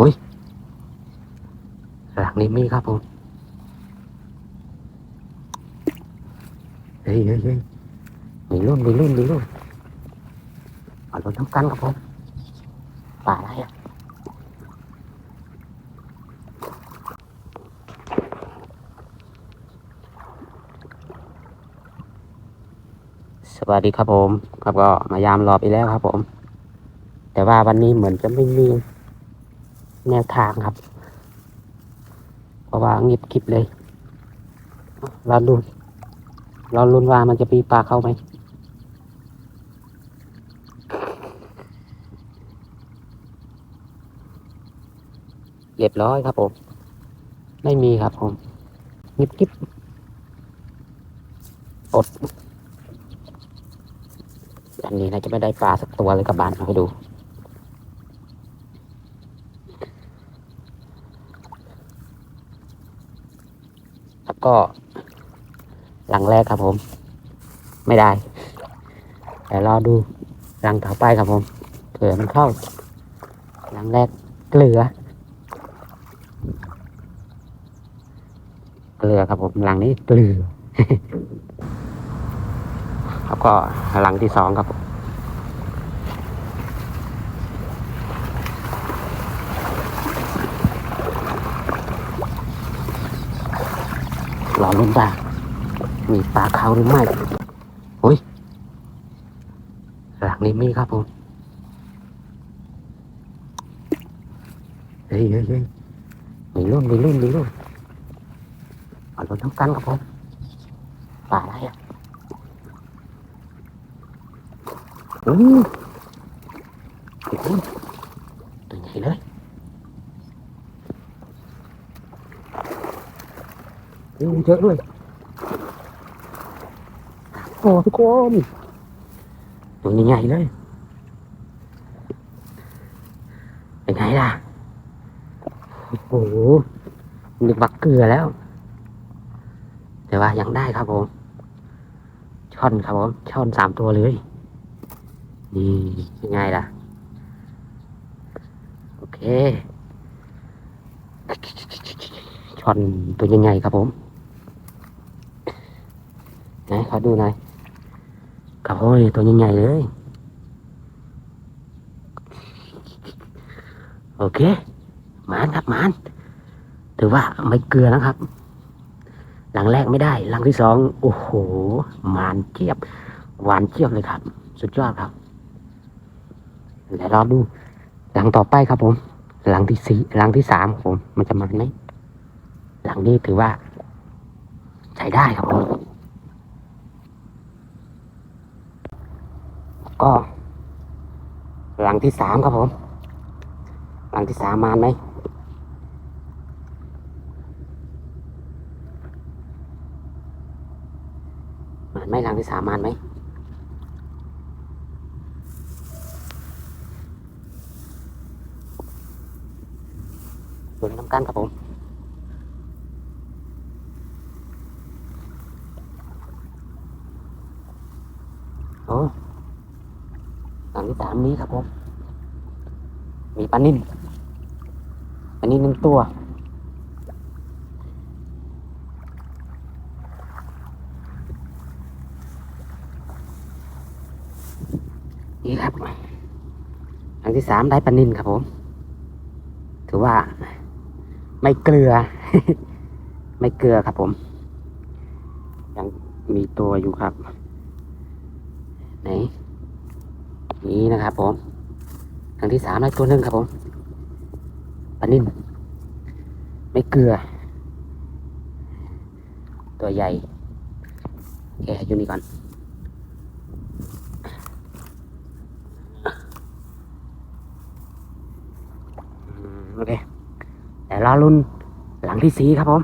อุ้ยหลังนี้มีครับผมเฮ้ยเฮ้ยเฮ้ยมีรุ่นมีรุ่นมีรุ่นเอารุ่นทั้งกันครับผมป่าอะไรอะสวัสดีครับผม ครับก็มายามรอบอีกแล้วครับผม แต่ว่าวันนี้เหมือนจะไม่มี แนวทางครับเพราะว่าเงียบคลิปเลยเราดูเราลุ้นว่ามันจะปีปลาเข้าไหมเรียบร้อยครับผม ไม่มีครับผมเงียบกิบอดอันนี้น่าจะไม่ได้ปลาสักตัวเลยกับบานเอาให้ดู แล้ว ก็ หลังแรกครับผม ไม่ได้แต่รอดูหลังต่อไปครับผมเผื่อมันเข้า หลังแรกเกลือ เกลือครับผมหลังนี้เกลือแล้วก็หลังที่สองครับผม รอลุ้นว่ามีปลาเขาหรือไม่อุ้ยหลังนี้มีครับผมเฮ้ยเฮ้ยเฮ้ยมีรุ่นมีรุ่นมีรุ่นเอารุ่นทั้งกันครับผมปลาอะไรอะอู้โอ้โหตัวใหญ่เลย อู้เยอะด้วยโอ้ทุกคนตัวใหญ่เลย เป็นไงล่ะ โอ้โหนึกบักเกลือแล้ว แต่ว่ายังได้ครับผม ช่อนครับผมช่อนสามตัวเลย นี่ยังไงล่ะ โอเคช่อนตัวยังไงครับผม ไหนขอดูหน่อยครับผมตัวยังไงเลย โอเคหมานครับหมานถือว่าไม่เกลือนะครับ หลังแรกไม่ได้ หลังที่สองโอ้โหหมานเจี๊ยบ หวานเจี๊ยบเลยครับ สุดยอดครับเดี๋ยวรอดู หลังต่อไปครับผม หลังที่สี่หลังที่สามผม มันจะมาไหมหลังนี้ถือว่า ใช้ได้ครับผม ก็ หลังที่สามครับผม หลังที่สามมาไหมมานไหมหลังที่สามมานไหมลุ้นน้ำกันครับผม โอ้ หลังที่สามนี้ครับผม มีปลานิ่มปลานิ่มหนึ่งตัว นี่ครับอันที่สามได้ปลานินครับผม ถือว่า ไม่เกลือ ไม่เกลือครับผม ยังมีตัวอยู่ครับ ไหน นี่นะครับ ผมครั้งที่สามได้ตัวหนึ่งครับผมปลานินไม่เกลือ ตัวใหญ่แกะอยู่นี่ก่อนโอเคแต่รอรุ่นหลังที่สีครับผม